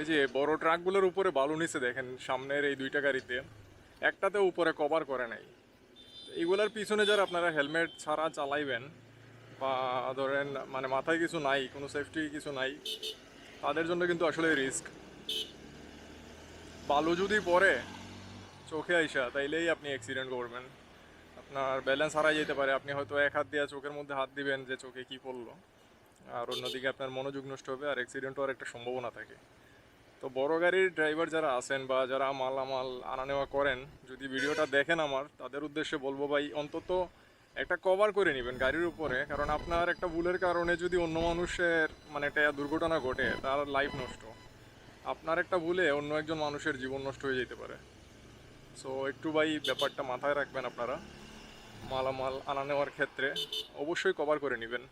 এই যে বড় ট্রাকগুলোর উপরে বালু নিচে দেখেন, সামনের এই দুইটা গাড়িতে। একটাতে উপরে কভার করে নাই। এইগুলার পিছনে যারা আপনারা হেলমেট ছাড়া চালাইবেন বা ধরেন মানে মাথায় কিছু নাই, কোনো সেফটি কিছু নাই, তাদের জন্য কিন্তু আসলে রিস্ক বালু যদি পড়ে চোখে আইসা, তাইলেই আপনি অ্যাক্সিডেন্ট করবেন। আপনার ব্যালেন্স হারাই যেতে পারে। আপনি হয়তো এক হাত দিয়ে চোখের মধ্যে হাত দিবেন যে চোখে কি পড়ল। আর অন্যদিকে আপনার মনোযোগ নষ্ট হবে, আর অ্যাক্সিডেন্ট হওয়ার একটা সম্ভাবনা থাকে। তো বড় গাড়ির ড্রাইভার যারা আছেন বা যারা মালামাল আনা নেওয়া করেন, যদি ভিডিওটা দেখেন আমার, তাদের উদ্দেশ্যে বলব ভাই, অন্তত একটা কভার করে নেবেন গাড়ির উপরে। কারণ আপনার একটা ভুলের কারণে যদি অন্য মানুষের মানে একটা দুর্ঘটনা ঘটে, তার লাইফ নষ্ট। আপনার একটা ভুলে অন্য একজন মানুষের জীবন নষ্ট হয়ে যেতে পারে। সো একটু ভাই ব্যাপারটা মাথায় রাখবেন আপনারা। মালামাল আনা নেওয়ার ক্ষেত্রে অবশ্যই কভার করে নেবেন।